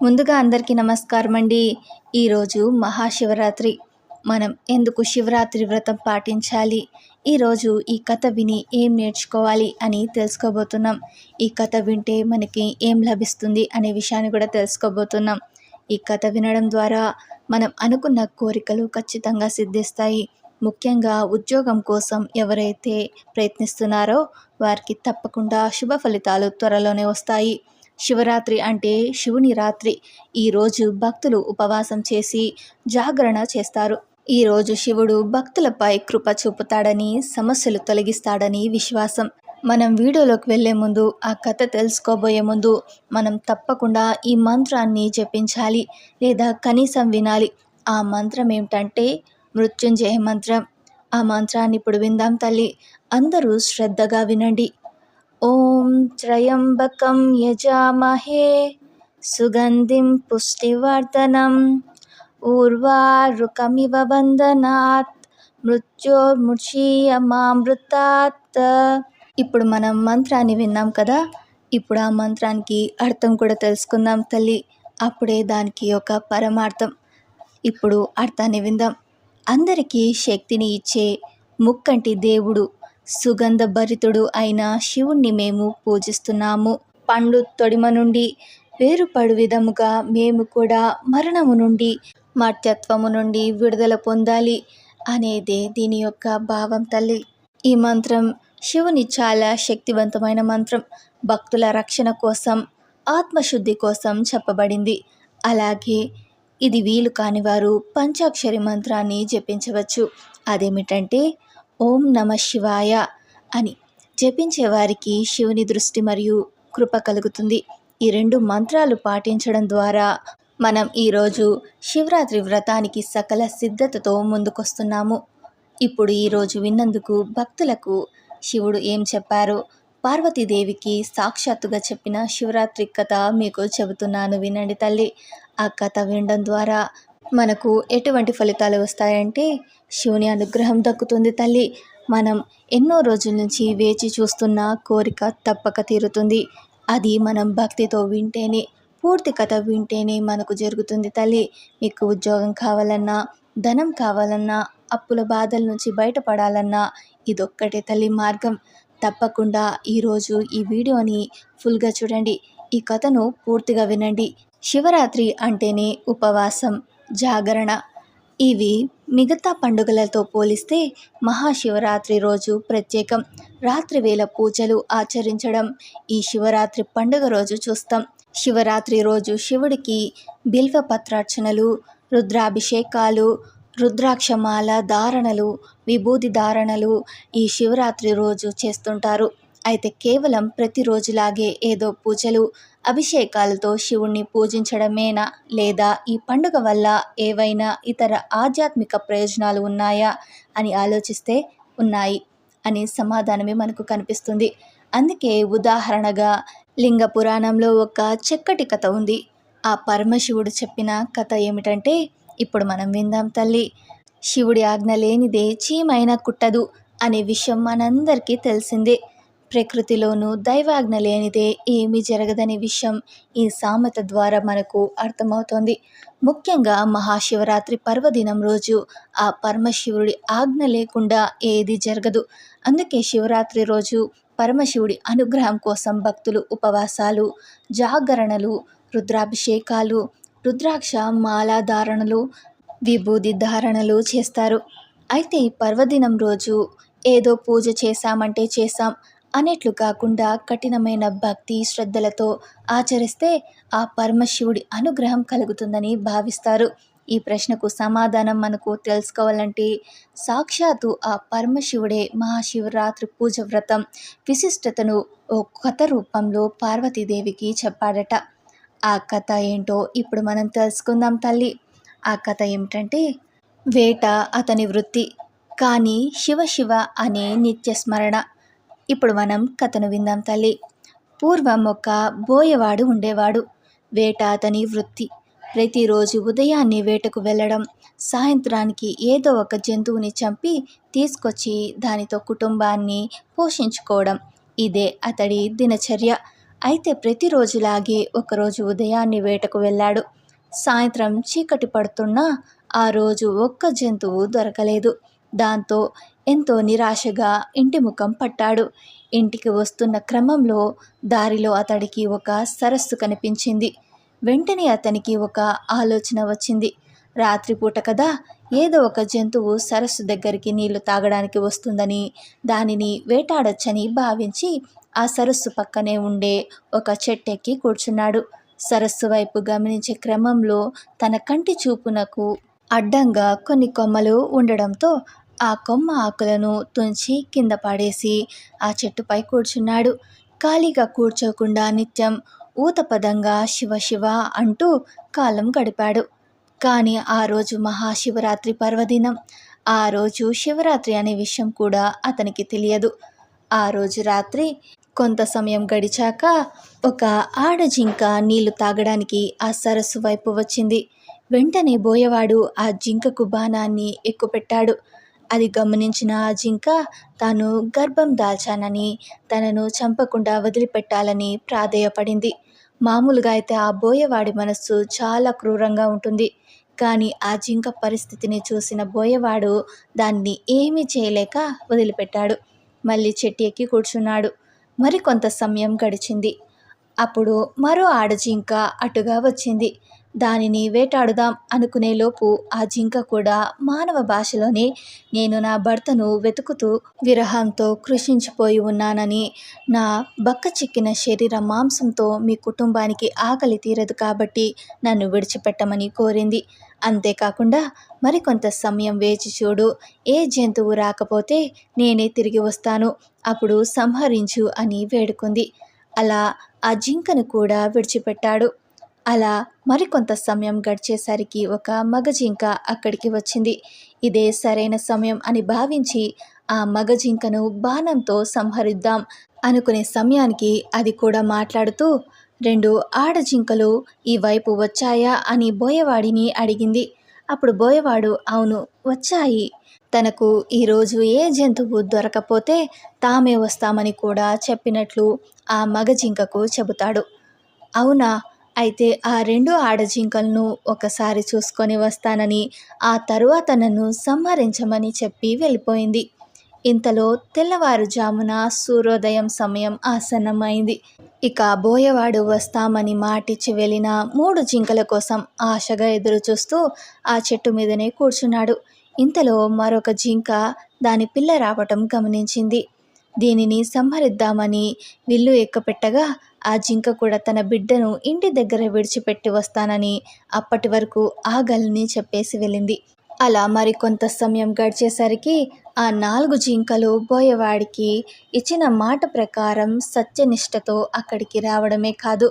ముందుగా అందరికీ నమస్కారం అండి ఈరోజు మహాశివరాత్రి. మనం ఎందుకు శివరాత్రి వ్రతం పాటించాలి? ఈరోజు ఈ కథ విని ఏం నేర్చుకోవాలి అని తెలుసుకోబోతున్నాం. ఈ కథ వింటే మనకి ఏం లభిస్తుంది అనే విషయాన్ని కూడా తెలుసుకోబోతున్నాం. ఈ కథ వినడం ద్వారా మనం అనుకున్న కోరికలు ఖచ్చితంగా సిద్ధిస్తాయి. ముఖ్యంగా ఉద్యోగం కోసం ఎవరైతే ప్రయత్నిస్తున్నారో వారికి తప్పకుండా శుభ ఫలితాలు త్వరలోనే వస్తాయి. శివరాత్రి అంటే శివుని రాత్రి. ఈరోజు భక్తులు ఉపవాసం చేసి జాగరణ చేస్తారు. ఈరోజు శివుడు భక్తులపై కృప చూపుతాడని సమస్యలు తొలగిస్తాడని విశ్వాసం. మనం వీడియోలోకి వెళ్ళే ముందు ఆ కథ తెలుసుకోబోయే ముందు మనం తప్పకుండా ఈ మంత్రాన్ని జపించాలి లేదా కనీసం వినాలి. ఆ మంత్రం ఏమిటంటే మృత్యుంజయ మంత్రం. ఆ మంత్రాన్ని ఇప్పుడు విందాం తల్లి. అందరూ శ్రద్ధగా వినండి. ఓం త్రయంబకం యజామహే సుగంధిం పుష్టివర్ధనం ఊర్వారుకమివ బంధనాత్ మృత్యోర్ముషీయమామృతాత్ ఇప్పుడు మనం మంత్రాన్ని విన్నాం కదా? ఇప్పుడు ఆ మంత్రానికి అర్థం కూడా తెలుసుకుందాం తల్లి. అప్పుడే దానికి ఒక పరమార్థం. ఇప్పుడు అర్థాన్ని విందాం. అందరికీ శక్తిని ఇచ్చే ముక్కంటి దేవుడు సుగంధ భరితుడు అయిన శివుణ్ణి మేము పూజిస్తున్నాము. పండు తొడిమ నుండి వేరుపడు విధముగా మేము కూడా మరణము నుండి మర్త్యత్వము నుండి విడుదల పొందాలి అనేదే దీని యొక్క భావం తల్లి. ఈ మంత్రం శివుని చాలా శక్తివంతమైన మంత్రం. భక్తుల రక్షణ కోసం ఆత్మశుద్ధి కోసం చెప్పబడింది. అలాగే ఇది వీలు కాని వారు పంచాక్షరి మంత్రాన్ని జపించవచ్చు. అదేమిటంటే ఓం నమ శివాయ అని జపించే వారికి శివుని దృష్టి మరియు కృప కలుగుతుంది. ఈ రెండు మంత్రాలు పాటించడం ద్వారా మనం ఈరోజు శివరాత్రి వ్రతానికి సకల సిద్ధతతో ముందుకొస్తున్నాము. ఇప్పుడు ఈరోజు విన్నందుకు భక్తులకు శివుడు ఏం చెప్పారో పార్వతీదేవికి సాక్షాత్తుగా చెప్పిన శివరాత్రి కథ మీకు చెబుతున్నాను వినండి తల్లి. ఆ కథ వినడం ద్వారా మనకు ఎటువంటి ఫలితాలు వస్తాయంటే శివుని అనుగ్రహం దక్కుతుంది తల్లి. మనం ఎన్నో రోజుల నుంచి వేచి చూస్తున్న కోరిక తప్పక తీరుతుంది. అది మనం భక్తితో వింటేనే పూర్తి కథ వింటేనే మనకు జరుగుతుంది తల్లి. మీకు ఉద్యోగం కావాలన్నా ధనం కావాలన్నా అప్పుల బాధల నుంచి బయటపడాలన్నా ఇదొక్కటే తల్లి మార్గం. తప్పకుండా ఈరోజు ఈ వీడియోని ఫుల్గా చూడండి. ఈ కథను పూర్తిగా వినండి. శివరాత్రి అంటేనే ఉపవాసం జాగరణ. ఇవి మిగతా పండుగలతో పోలిస్తే మహాశివరాత్రి రోజు ప్రత్యేకం. రాత్రి వేళ పూజలు ఆచరించడం. ఈ శివరాత్రి పండుగ రోజు చూస్తాం. శివరాత్రి రోజు శివుడికి బిల్వ పత్రార్చనలు రుద్రాభిషేకాలు రుద్రాక్షమాల ధారణలు విభూది ధారణలు ఈ శివరాత్రి రోజు చేస్తుంటారు. అయితే కేవలం ప్రతిరోజులాగే ఏదో పూజలు అభిషేకాలతో శివుణ్ణి పూజించడమేనా లేదా ఈ పండుగ వల్ల ఏవైనా ఇతర ఆధ్యాత్మిక ప్రయోజనాలు ఉన్నాయా అని ఆలోచిస్తే ఉన్నాయి అనే సమాధానమే మనకు కనిపిస్తుంది. అందుకే ఉదాహరణగా లింగ పురాణంలో ఒక చక్కటి కథ ఉంది. ఆ పరమశివుడు చెప్పిన కథ ఏమిటంటే ఇప్పుడు మనం విందాం తల్లి. శివుడి ఆజ్ఞ లేనిదే చీమైనా కుట్టదు అనే విషయం మనందరికీ తెలిసిందే. ప్రకృతిలోనూ దైవాజ్ఞ లేనిదే ఏమీ జరగదనే విషయం ఈ సామెత ద్వారా మనకు అర్థమవుతోంది. ముఖ్యంగా మహాశివరాత్రి పర్వదినం రోజు ఆ పరమశివుడి ఆజ్ఞ లేకుండా ఏది జరగదు. అందుకే శివరాత్రి రోజు పరమశివుడి అనుగ్రహం కోసం భక్తులు ఉపవాసాలు జాగరణలు రుద్రాభిషేకాలు రుద్రాక్ష మాలాధారణలు విభూది ధారణలు చేస్తారు. అయితే ఈ పర్వదినం రోజు ఏదో పూజ చేశామంటే చేశాం. అనేట్లు కాకుండా కఠినమైన భక్తి శ్రద్ధలతో ఆచరిస్తే ఆ పరమశివుడి అనుగ్రహం కలుగుతుందని భావిస్తారు. ఈ ప్రశ్నకు సమాధానం మనకు తెలుసుకోవాలంటే సాక్షాత్తు ఆ పరమశివుడే మహాశివరాత్రి పూజ వ్రతం విశిష్టతను ఓ కథ రూపంలో పార్వతీదేవికి చెప్పాడట. ఆ కథ ఏంటో ఇప్పుడు మనం తెలుసుకుందాం తల్లి. ఆ కథ ఏమిటంటే వేట అతని వృత్తి కానీ శివ శివ అనే నిత్య స్మరణ ఇప్పుడు మనం కథను విందాం తల్లి. పూర్వం ఒక బోయవాడు ఉండేవాడు. వేట అతని వృత్తి. ప్రతిరోజు ఉదయాన్నే వేటకు వెళ్ళడం సాయంత్రానికి ఏదో ఒక జంతువుని చంపి తీసుకొచ్చి దానితో కుటుంబాన్ని పోషించుకోవడం ఇదే అతడి దినచర్య. అయితే ప్రతిరోజులాగే ఒకరోజు ఉదయాన్నే వేటకు వెళ్ళాడు. సాయంత్రం చీకటి పడుతున్నా ఆ రోజు ఒక్క జంతువు దొరకలేదు. దాంతో ఎంతో నిరాశగా ఇంటి ముఖం పట్టాడు. ఇంటికి వస్తున్న క్రమంలో దారిలో అతడికి ఒక సరస్సు కనిపించింది. వెంటనే అతనికి ఒక ఆలోచన వచ్చింది. రాత్రిపూట కదా ఏదో ఒక జంతువు సరస్సు దగ్గరికి నీళ్ళు తాగడానికి వస్తుందని దానిని వేటాడొచ్చని భావించి ఆ సరస్సు పక్కనే ఉండే ఒక చెట్టెక్కి కూర్చున్నాడు. సరస్సు వైపు గమనించే క్రమంలో తన కంటి చూపునకు అడ్డంగా కొన్ని కొమ్మలు ఉండడంతో ఆ కొమ్మ ఆకులను తుంచి కింద పడేసి ఆ చెట్టుపై కూర్చున్నాడు. ఖాళీగా కూర్చోకుండా నిత్యం ఊతపదంగా శివ శివ అంటూ కాలం గడిపాడు. కానీ ఆ రోజు మహాశివరాత్రి పర్వదినం. ఆ రోజు శివరాత్రి అనే విషయం కూడా అతనికి తెలియదు. ఆ రోజు రాత్రి కొంత సమయం గడిచాక ఒక ఆడజింక నీళ్ళు తాగడానికి ఆ సరస్సు వైపు వచ్చింది. వెంటనే బోయవాడు ఆ జింకకు బాణాన్ని ఎక్కుపెట్టాడు. అది గమనించిన ఆ జింక తాను గర్భం దాల్చానని తనను చంపకుండా వదిలిపెట్టాలని ప్రాధేయపడింది. మామూలుగా అయితే ఆ బోయవాడి మనస్సు చాలా క్రూరంగా ఉంటుంది. కానీ ఆ జింక పరిస్థితిని చూసిన బోయవాడు దాన్ని ఏమీ చేయలేక వదిలిపెట్టాడు. మళ్ళీ చెట్టు ఎక్కి కూర్చున్నాడు. మరికొంత సమయం గడిచింది. అప్పుడు మరో ఆడజింక అటుగా వచ్చింది. దానిని వేటాడుదాం అనుకునేలోపు ఆ జింక కూడా మానవ భాషలోనే నేను నా భర్తను వెతుకుతూ విరహంతో కృషించిపోయి ఉన్నానని నా బక్క చిక్కిన శరీర మాంసంతో మీ కుటుంబానికి ఆకలి తీరదు కాబట్టి నన్ను విడిచిపెట్టమని కోరింది. అంతేకాకుండా మరికొంత సమయం వేచి చూడు ఏ జంతువు రాకపోతే నేనే తిరిగి వస్తాను అప్పుడు సంహరించు అని వేడుకుంది. అలా ఆ జింకను కూడా విడిచిపెట్టాడు. అలా మరికొంత సమయం గడిచేసరికి ఒక మగ జింక అక్కడికి వచ్చింది. ఇదే సరైన సమయం అని భావించి ఆ మగ జింకను బాణంతో సంహరిద్దాం అనుకునే సమయానికి అది కూడా మాట్లాడుతూ రెండు ఆడజింకలు ఈ వైపు వచ్చాయా? అని బోయవాడిని అడిగింది. అప్పుడు బోయవాడు అవును వచ్చాయి. తనకు ఈరోజు ఏ జంతువు దొరకపోతే తామే వస్తామని కూడా చెప్పినట్లు ఆ మగ జింకకు చెబుతాడు. అవునా? అయితే ఆ రెండు ఆడజింకలను ఒకసారి చూసుకొని వస్తానని ఆ తరువాత నన్ను సంహరించమని చెప్పి వెళ్ళిపోయింది. ఇంతలో తెల్లవారుజామున సూర్యోదయం సమయం ఆసన్నమైంది. ఇక బోయవాడు వస్తామని మాటిచ్చి వెళ్ళిన మూడు జింకల కోసం ఆశగా ఎదురు చూస్తూ ఆ చెట్టు మీదనే కూర్చున్నాడు. ఇంతలో మరొక జింక దాని పిల్ల రావటం గమనించింది. దీనిని సంహరిద్దామని విల్లు ఎక్కపెట్టగా ఆ జింక కూడా తన బిడ్డను ఇంటి దగ్గర విడిచిపెట్టి వస్తానని అప్పటి వరకు ఆగలని చెప్పేసి వెళ్ళింది. అలా మరికొంత సమయం గడిచేసరికి ఆ నాలుగు జింకలు బోయవాడికి ఇచ్చిన మాట ప్రకారం సత్యనిష్టతో అక్కడికి రావడమే కాదు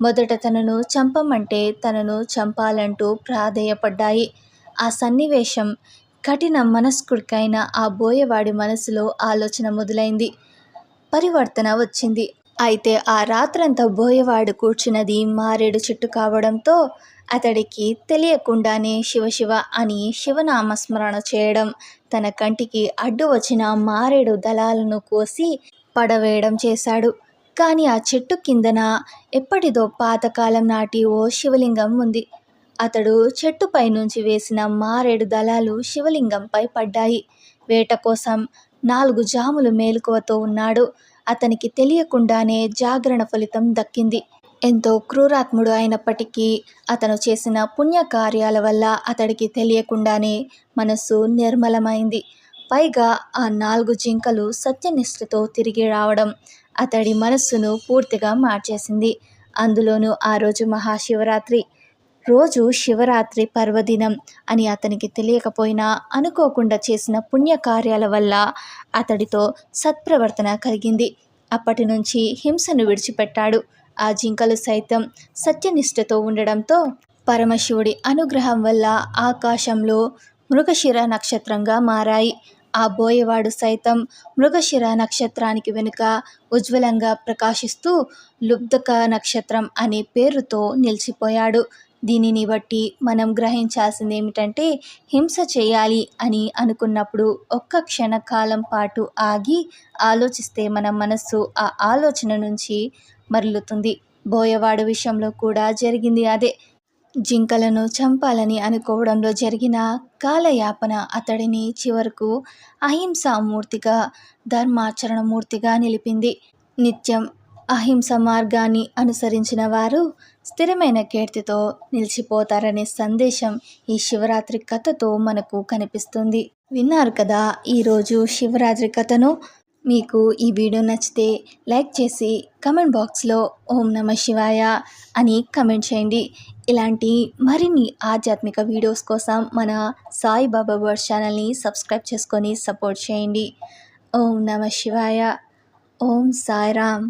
మొదట తనను చంపమంటే తనను చంపాలంటూ ప్రాధేయపడ్డాయి. ఆ సన్నివేశం కఠిన మనస్కుడికైన ఆ బోయవాడి మనసులో ఆలోచన మొదలైంది. పరివర్తన వచ్చింది. అయితే ఆ రాత్రంతా బోయవాడు కూర్చున్నది మారేడు చెట్టు కావడంతో అతడికి తెలియకుండానే శివశివ అని శివనామస్మరణ చేయడం తన కంటికి అడ్డు వచ్చిన మారేడు దళాలను కోసి పడవేయడం చేశాడు. కానీ ఆ చెట్టు కిందన ఎప్పటిదో పాతకాలం నాటి ఓ శివలింగం ఉంది. అతడు చెట్టుపై నుంచి వేసిన మారేడు దళాలు శివలింగంపై పడ్డాయి. వేట కోసం నాలుగు జాములు మేలుకువతో ఉన్నాడు. అతనికి తెలియకుండానే జాగరణ ఫలితం దక్కింది. ఎంతో క్రూరాత్ముడు అయినప్పటికీ అతను చేసిన పుణ్యకార్యాల వల్ల అతడికి తెలియకుండానే మనస్సు నిర్మలమైంది. పైగా ఆ నాలుగు జింకలు సత్యనిష్టతో తిరిగి రావడం అతడి మనస్సును పూర్తిగా మార్చేసింది. అందులోనూ ఆ రోజు మహాశివరాత్రి. రోజు శివరాత్రి పర్వదినం అని అతనికి తెలియకపోయినా అనుకోకుండా చేసిన పుణ్యకార్యాల వల్ల అతడితో సత్ప్రవర్తన కలిగింది. అప్పటి నుంచి హింసను విడిచిపెట్టాడు. ఆ జింకలు సైతం సత్యనిష్టతో ఉండడంతో పరమశివుడి అనుగ్రహం వల్ల ఆకాశంలో మృగశిర నక్షత్రంగా మారాయి. ఆ బోయవాడు సైతం మృగశిర నక్షత్రానికి వెనుక ఉజ్వలంగా ప్రకాశిస్తూ లుబ్ధక నక్షత్రం అనే పేరుతో నిలిచిపోయాడు. దీనిని బట్టి మనం గ్రహించాల్సింది ఏమిటంటే హింస చేయాలి అని అనుకున్నప్పుడు ఒక్క క్షణకాలం పాటు ఆగి ఆలోచిస్తే మన మనస్సు ఆ ఆలోచన నుంచి మరలుతుంది. బోయవాడు విషయంలో కూడా జరిగింది అదే. జింకలను చంపాలని అనుకోవడంలో జరిగిన కాలయాపన అతడిని చివరకు అహింసామూర్తిగా ధర్మాచరణమూర్తిగా నిలిపింది. నిత్యం అహింస మార్గాన్ని అనుసరించిన వారు స్థిరమైన కీర్తితో నిలిచిపోతారనే సందేశం ఈ శివరాత్రి కథతో మనకు కనిపిస్తుంది. విన్నారు కదా ఈరోజు శివరాత్రి కథను. మీకు ఈ వీడియో నచ్చితే లైక్ చేసి కమెంట్ బాక్స్లో ఓం నమ శివాయ అని కమెంట్ చేయండి. ఇలాంటి మరిన్ని ఆధ్యాత్మిక వీడియోస్ కోసం మన సాయిబాబా వర్డ్ ఛానల్ని సబ్స్క్రైబ్ చేసుకొని సపోర్ట్ చేయండి. ఓం నమ శివాయ. ఓం సాయిరామ్.